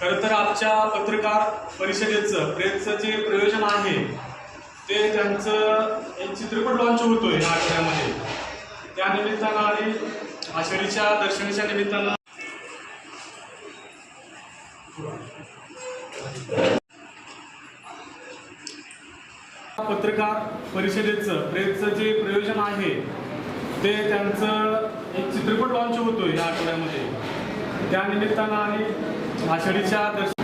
खरं तर आजच्या पत्रकार परिषदेचं प्रेसचं जे प्रयोजन आहे ते त्यांचं एक चित्रपट लॉन्च होतोय या आठवड्यामध्ये. त्या निमित्तानं आणि आषाढीच्या दर्शनाच्या निमित्तानं पत्रकार परिषदेचं प्रेसचं जे प्रयोजन आहे ते त्यांचं एक चित्रपट लॉन्च होतोय या आठवड्यामध्ये. त्या निमित्तानं आणि आषाढीच्या दर्शन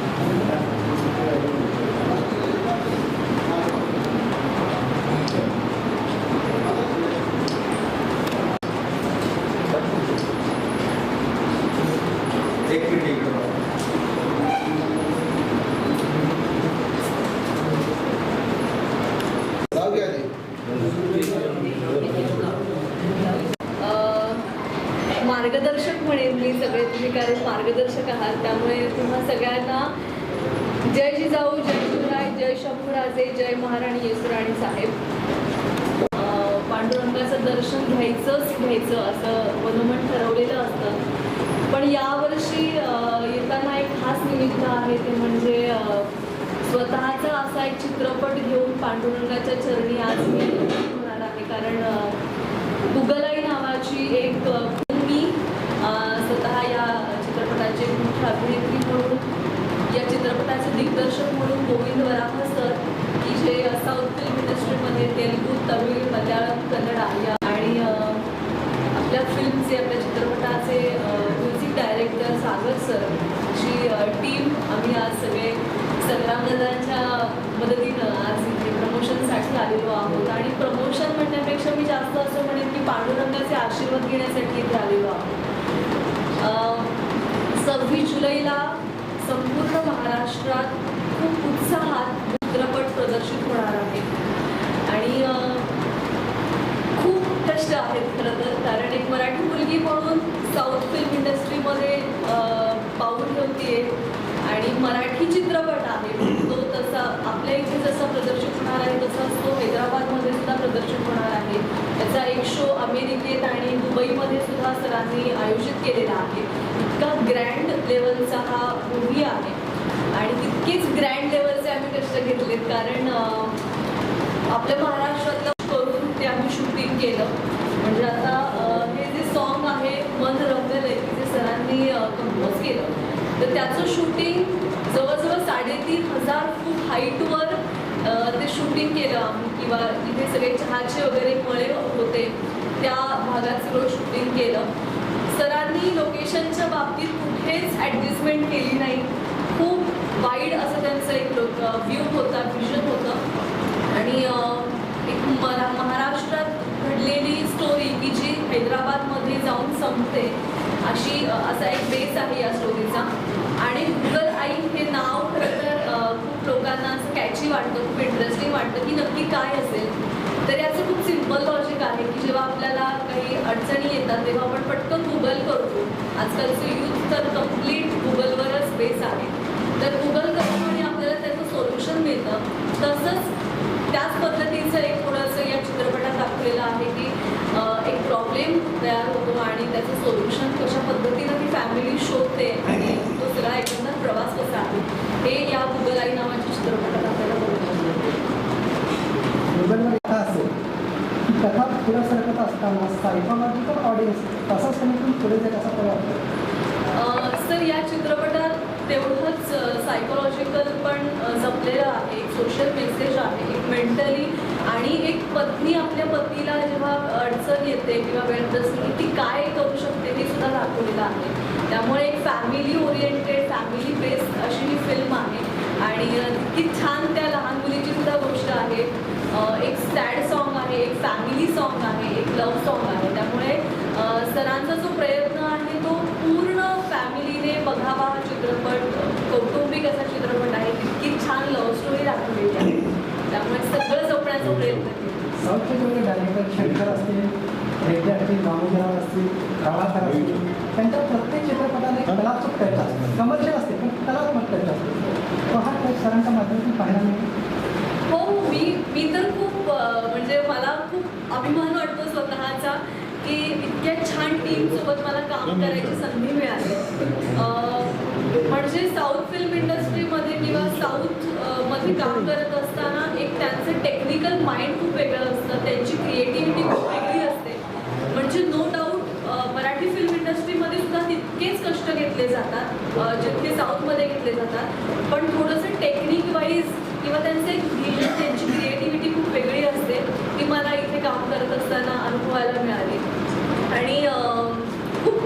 एक मिनिट इकडे बघा. जाऊ द्या आधी. अ, मार्गदर्शक म्हणेन मी सगळे तुम्ही कारण मार्गदर्शक आहात त्यामुळे तुम्हा सगळ्यांना जय जिजाऊ जय शिवराय जय शंभूराजे जय महाराणी येसुराणी साहेब. पांडुरंगाचं दर्शन घ्यायचंच घ्यायचं असं मनोमन ठरवलेलं असतं. पण यावर्षी येताना एक खास निमित्त आहे ते म्हणजे स्वतःचा असा एक चित्रपट घेऊन पांडुरंगाच्या चरणी आज मी होणार आहे कारण अ, गुगलाई नावाची एक अ, मी अ, स्वतः या चित्रपटाचे मुख्य अभिनेत्री म्हणून या चित्रपटाचे दिग्दर्शक म्हणून गोविंद वराह सर की जे साऊथ फिल्म इंडस्ट्रीमध्ये तेलुगू तमिळ मल्याळम कन्नड या आणि अ, आपल्या फिल्मचे आपल्या चित्रपटाचे म्युझिक डायरेक्टर सर. अशी टीम आम्ही आज सगळे संग्रामदादांच्या मदतीनं आज इथे प्रमोशनसाठी आलेलो आहोत. आणि प्रमोशन म्हणण्यापेक्षा मी जास्त असं म्हणेन की पांडुरंगाचे आशीर्वाद घेण्यासाठी इथे आलेलो आहोत. सव्वीस जुलैला संपूर्ण महाराष्ट्रात खूप उत्साहात चित्रपट प्रदर्शित होणार आहे आणि अ, खूप कष्ट आहेत खरं तर कारण एक मराठी मुलगी म्हणून साऊथ फिल्म इंडस्ट्रीमध्ये अ, पाऊल ठेवते आणि मराठी चित्रपट आहे तो तसा आपल्या इथे जसा प्रदर्शित होणार आहे तसाच तो प्रदर्शन होणार आहे. त्याचा एक शो अमेरिकेत आणि दुबईमध्ये सुद्धा सरांनी आयोजित केलेला आहे. इतका ग्रँड लेवलचा हा मूव्ही आहे. आणि तितकेच ग्रँड लेवलचे आम्ही कष्ट घेतलेत. कारण आपल्या महाराष्ट्रातलं करून ते आम्ही शूटिंग केलं. म्हणजे आता हे जे सॉन्ग आहे मन रंगलंय की जे सरांनी कंपोज केलं तर त्याचं शूटिंग जवळजवळ साडेतीन हजार फूट हाईटवर ते शूटिंग केलं आम्ही किंवा इथे सगळे चहाचे वगैरे मळे होते त्या भागात सगळं शूटिंग केलं. सरांनी लोकेशनच्या बाबतीत कुठेच ॲडजस्टमेंट केली नाही. खूप वाईड असं त्यांचं एक व्ह्यू होता विजन होतं. आणि एक मरा महाराष्ट्रात घडलेली स्टोरी की जी हैदराबादमध्ये जाऊन संपते अशी असा एक बेस आहे या स्टोरीचा आणि गुगल आई हे नाव खरं तर अ, खूप लोकांना असं कॅची वाटतं खूप इंटरेस्टिंग वाटतं की नक्की काय असेल. तर याचं खूप सिंपल लॉजिक आहे की जेव्हा आपल्याला काही अडचणी येतात तेव्हा आपण पटकन गुगल करतो. आजकालचं यूथ तर कंप्लीट गुगलवरच बेस आहे. तर गुगल करतो आणि आपल्याला त्याचं सोल्युशन मिळतं. तसंच त्याच पद्धतीचं एक थोडंसं या चित्रपटात दाखवलेलं आहे की एक प्रॉब्लेम तयार होतो आणि त्याचं सोल्युशन कशा पद्धतीनं ती फॅमिली शोधते आणि तो सगळा एकंदर प्रवास कसा आहे हे या गुगल आई नावाच्या चित्रपटात आपल्याला बघायला मिळतं. गुगलवर कथा असेल ती कथा पुढे सरकत असताना सायकोलॉजिकल ऑडियन्स तसाच कनेक्टून पुढे जाईल असा प्रवास सर या चित्रपटात तेवढंच सायकोलॉजिकल पण जपलेलं आहे. एक सोशल मेसेज आहे. एक मेंटली आणि एक पत्नी आपल्या पतीला जेव्हा अडचण येते किंवा वेळ असते ती काय करू शकते हे सुद्धा दाखवलेलं आहे. त्यामुळे एक फॅमिली ओरिएंटेड फॅमिली बेस्ड अशी ही फिल्म आहे. आणि अ, तितकी छान त्या लहान मुलीची सुद्धा गोष्ट आहे अ, एक सॅड सॉन्ग आहे एक फॅमिली सॉन्ग आहे एक लव्ह सॉन्ग आहे. त्यामुळे सरांचा जो प्रयत्न आहे तो पूर्ण फॅमिलीने बघावा हा चित्रपट कौटुंबिक असा चित्रपट आहे. इतकी छान लव्ह स्टोरी दाखवलेली आहे. त्यामुळे सगळं जपण्याचा प्रयत्न केला. साऊथचे जेवढे डायरेक्टर शंकर असतील रेड्डी असतील दामोदराव असतील कलाकार असतील त्यांच्या प्रत्येक चित्रपटाला एक कलात्मक टच असते. कमर्शियल असते पण कलात्मक टच असते. तो हा टच सरांच्या माध्यमातून पाहायला मिळतो. मी मी तर खूप म्हणजे मला खूप अभिमान वाटतो स्वतःचा की इतक्या छान टीम सोबत मला काम करायची संधी मिळाली. म्हणजे साऊथ फिल्म काम करत असताना एक त्यांचं टेक्निकल माइंड खूप वेगळं असतं. त्यांची क्रिएटिव्हिटी खूप वेगळी असते. म्हणजे नो डाऊट मराठी फिल्म इंडस्ट्रीमध्ये सुद्धा तितकेच कष्ट घेतले जातात जितके साऊथमध्ये घेतले जातात. पण थोडंसं टेक्निक वाईज किंवा त्यांचं एक vision, त्यांची क्रिएटिव्हिटी खूप वेगळी असते ती मला इथे काम करत असताना अनुभवायला मिळाली. आणि खूप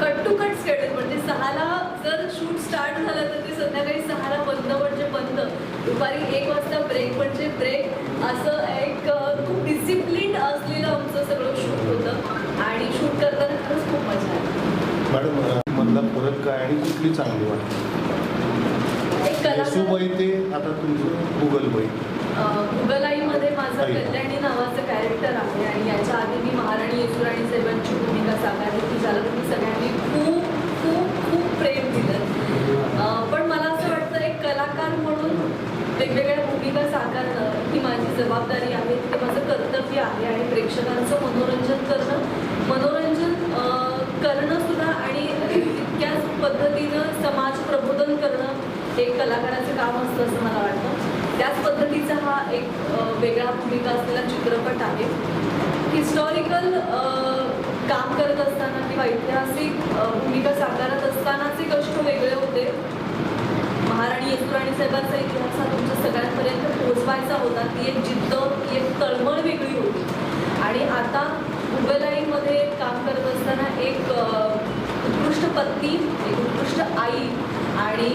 कट टू कट स्केड्यूल म्हणजे सहाला जर शूट स्टार्ट झालं तर ते संध्याकाळी सहाला बंद म्हणजे बंद दुपारी एक वाजता ब्रेक म्हणजे ब्रेक असं एक खूप डिसिप्लिन असलेलं आमचं सगळं शूट होतं. आणि शूट करताना खरंच खूप मजा आली. मॅडम मधला फरक काय आणि कुठली चांगली वाटते ते आता तुमचं गुगलबाई गुगल माझं कल्याणी नावाचं कॅरेक्टर आहे आणि याच्या आधी मी महाराणी येसूर आणि सेवनची भूमिका साकारली की ज्याला तुम्ही सगळ्यांनी खूप खूप खूप प्रेम दिलं. पण मला असं वाटतं एक कलाकार म्हणून वेगवेगळ्या भूमिका साकारणं ही माझी जबाबदारी आहे ते माझं कर्तव्य आहे आणि प्रेक्षकांचं मनोरंजन करणं. मनोरंजन करणं सुद्धा आणि तितक्याच पद्धतीनं समाज प्रबोधन करणं हे कलाकाराचं काम असतं असं मला वाटतं. त्याच पद्धतीचा हा एक वेगळा भूमिका असलेला चित्रपट आहे. हिस्टॉरिकल काम करत असताना किंवा ऐतिहासिक भूमिका साकारत असतानाचे कष्ट वेगळे होते. महाराणी येसुराणी साहेबांचा इतिहास हा तुमच्या सगळ्यांपर्यंत पोहोचवायचा होता. ती एक जिद्द ती एक तळमळ वेगळी होती. आणि आता उगलाईमध्ये काम करत असताना एक उत्कृष्ट पत्नी एक उत्कृष्ट आई आणि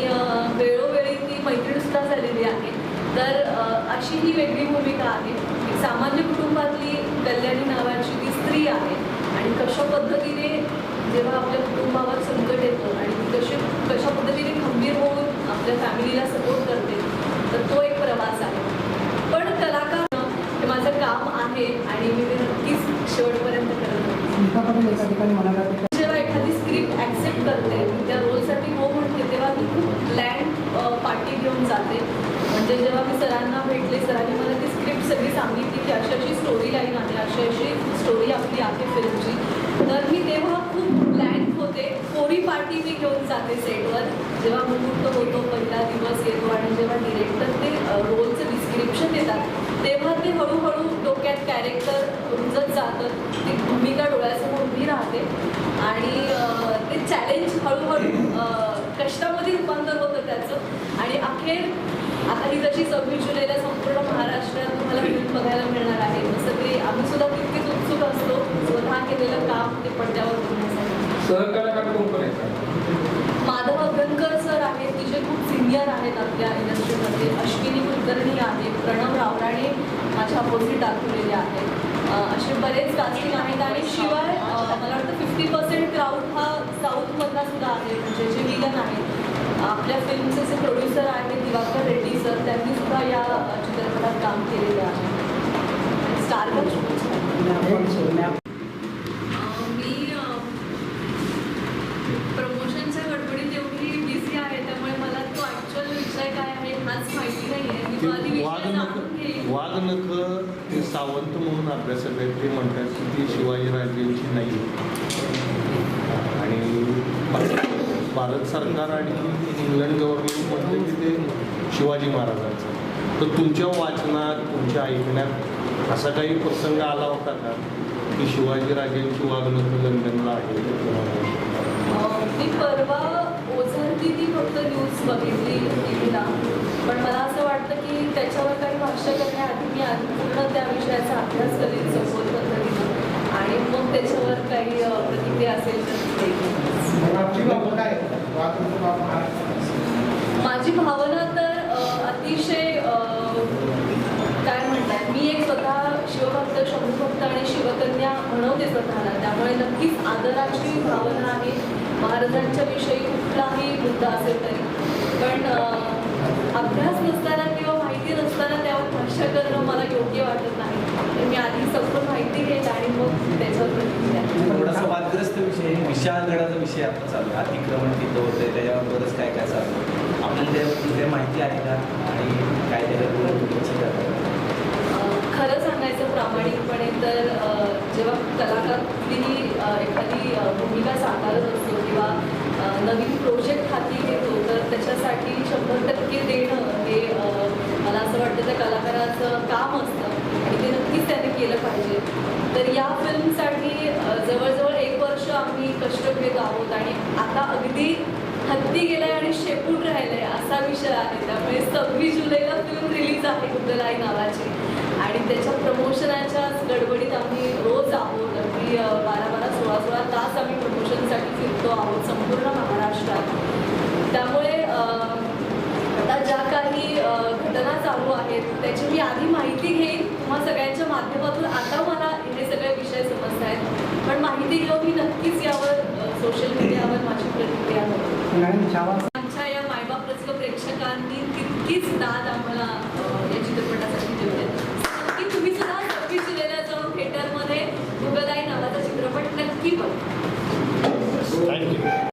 वेळोवेळी ती मैत्रीणसुद्धा झालेली आहे. तर अशी ही वेगळी भूमिका आहे. एक सामान्य कुटुंबातली कल्याणी नावाची ती स्त्री आहे आणि कशा पद्धतीने जेव्हा आपल्या कुटुंबावर संकट येतं आणि ती कशी कशा पद्धतीने खंबीर होऊन आपल्या फॅमिलीला सपोर्ट करते तर तो एक प्रवास आहे पण कलाकार हे माझं काम आहे आणि मी ते नक्कीच शेवटपर्यंत करत राहीन. स्मिता पटेल एका ठिकाणी म्हणाला की जेव्हा एखादी स्क्रिप्ट ॲक्सेप्ट करते मी त्या रोलसाठी हो म्हणते तेव्हा मी खूप प्लॅन पार्टी घेऊन जाते म्हणजे जेव्हा मी सरांना भेटले सरांनी मला ती स्क्रिप्ट सगळी सांगितली की अशी स्टोरी लाईन आहे अशी अशी स्टोरी आपली आहे फिल्मची तर मी तेव्हा खूप प्लॅन होते. कोरी पार्टी मी घेऊन जाते सेटवर जेव्हा मुहूर्त होतो पहिला दिवस येतो आणि जेव्हा डिरेक्टर ते रोलचं डिस्क्रिप्शन देतात तेव्हा ते हळूहळू डोक्यात कॅरेक्टर रुजत जातं. ती भूमिका डोळ्यासमोर उभी राहते. आणि ते चॅलेंज हळूहळू कष्टामध्ये रूपांतर होतं त्याचं. आणि अखेर आता ही जशी सव्वीस जुलैला संपूर्ण महाराष्ट्रात तुम्हाला फिल्म बघायला मिळणार आहे तसं ते आम्ही सुद्धा तितकेच उत्सुक असतो स्वतः केलेलं काम ते पडद्यावर बघण्यासाठी. माधव अभ्यंकर सर आहेत की जे खूप सिनियर आहेत आपल्या इंडस्ट्रीमध्ये अश्विनी कुलकर्णी आहेत प्रणव रावराणे माझ्या अपोजिट दाखवलेले आहेत. असे बरेच कास्टिंग आहेत आणि शिवाय मला वाटतं फिफ्टी पर्सेंट क्राऊड हा साऊथमधला सुद्धा आहे म्हणजे जे विलन आहेत. आपल्या फिल्मचे जे प्रोड्युसर आहेत दिवाकर रेड्डी सर त्यांनी सुद्धा या चित्रपटात काम केलेलं आहे. सोडण्या मी प्रमोशनच्या गडबडीत एवढी बिझी आहे त्यामुळे मला तो ॲक्च्युअल विषय काय आहे हाच माहिती नाही आहे मी तो आधी ते विषय वाघ जाणून घेईन वाघ नख ते सावंत म्हणून अभ्यासक आहेत ते म्हणतात की ती शिवाजीराजेंची नाही. आणि भारत सरकार आणि इंग्लंड गव्हर्नमेंट म्हणते की ते शिवाजी महाराजांचं. तर तुमच्या वाचनात तुमच्या ऐकण्यात असा काही प्रसंग आला होता का? की शिवाजीराजेंची वागणूक लंडनला आहे. मी परवा ओझरती ती फक्त न्यूज बघितली टी व्हीला पण मला असं वाटतं की त्याच्यावर काही भाष्य करण्याआधी मी आधी पूर्ण त्या विषयाचा अभ्यास करेन समोर आणि मग त्याच्यावर काही प्रतिक्रिया असेल तर माझी भावना तर अतिशय काय म्हणतात मी एक स्वतः शिवभक्त शंभूभक्त आणि शिवकन्या म्हणवते स्वतःला त्यामुळे नक्कीच आदराची भावना आहे. महाराजांच्या विषयी कुठलाही मुद्दा असेल तरी. पण अभ्यास नसताना किंवा माहिती नसताना त्यावर भाष्य करणं मला योग्य वाटत नाही तर मी आधी सगळं माहिती घेत आणि मग त्याच्यावर प्रतिक्रिया देईन. थोडासा वादग्रस्त विषय विषयागडाचा विषय आता चालू आहे. अतिक्रमण तिथं होतंय. त्याच्यावर बरंच काय काय चालू आपल्याला त्याबद्दल काही माहिती आहे का? आणि काय इच्छिता अ, खरं सांगायचं प्रामाणिकपणे तर जेव्हा कलाकार कुठलीही एखादी भूमिका साकारत असतो किंवा अ, नवीन प्रोजेक्ट हाती घेतो तर त्याच्यासाठी शंभर टक्के देणं हे अ, मला या फिल्मसाठी अ, जवळजवळ एक वर्ष आम्ही कष्ट आणि आता अगदी हत्ती गेलाय आणि शेपूट राहिलंय असा विषय आहे. त्यामुळे सव्वीस जुलैला फिल्म रिलीज आहे गुड्डलाई नावाची. आणि त्याच्या प्रमोशनाच्या गडबडीत आम्ही रोज आहोत. अगदी बारा बारा सोळा सोळा तास आम्ही प्रमोशनसाठी फिरतो आहोत संपूर्ण महाराष्ट्रात. त्यामुळे आता ज्या काही घटना चालू आहेत त्याची मी आधी माहिती घेईन. तुम्हा सगळ्यांच्या माध्यमातून. आता मला हे सगळे विषय समजत आहेत पण माहिती घेऊन मी नक्कीच यावर सोशल मीडियावर माझी प्रतिक्रिया करेन मॅडम छावा आमच्या